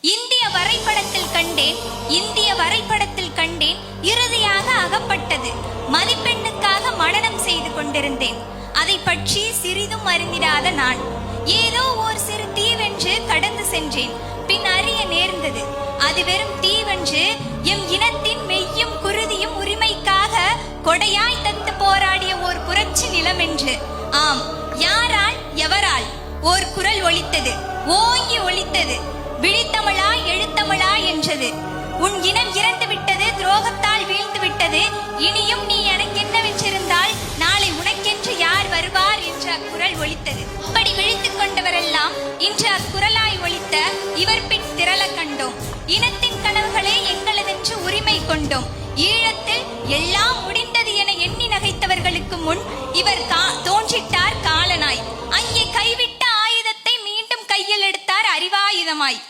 இந்திய வரைபடத்தில் கண்டேன் இந்திய வரைபடத்தில் கண்டேன் இறுதியாக அகப்பட்டது. மதிப்பெண்ணுக்காக மனநம் செய்து கொண்டிருந்தேன். அதை பற்றி சிறிதும் அறிந்திடாத நான். ஏதோ ஓர் சிறு தீவென்று கடந்து சென்றேன். பின் அறிய நேர்ந்தது. அது வெறும் தீவென்று எம் இனத்தின் மெய்யும் குருதியும் உரிமைக்காக கொடையாய் தந்து போராடிய ஓர் புரட்சி நிலம் என்று ஆம் யாரால் எவரால்? ஓர் குரல் ஒலித்தது. ஓங்கி ஒலித்தது. விழித்த நின்றது உன் இனம் இறந்து விட்டது துரோகத்தால் வீழ்ந்து விட்டது. இனியும் நீ எனக்கென்னவென்றிருந்தால் நாளை உனக்கென்று யார் வருவார் என்று அக்குரல் ஒலித்தது. அப்படி விழித்துக் கொண்டவரெல்லாம் இன்று அக்குரலாய் ஒலித்த இவர் பின் திரள கண்டோம். இனத்தின் கனவுகளே எங்களதென்று உரிமை கொண்டோம். ஈழத்தில் எல்லாம் முடிந்தது என எண்ணி நகைத்தவர்களுக்கு முன் இவர் கா- தோன்றிட்டார் காலனாய். அங்கே கைவிட்ட ஆயுதத்தை மீண்டும் கையில் எடுத்தார் அறிவாயுதமாய்.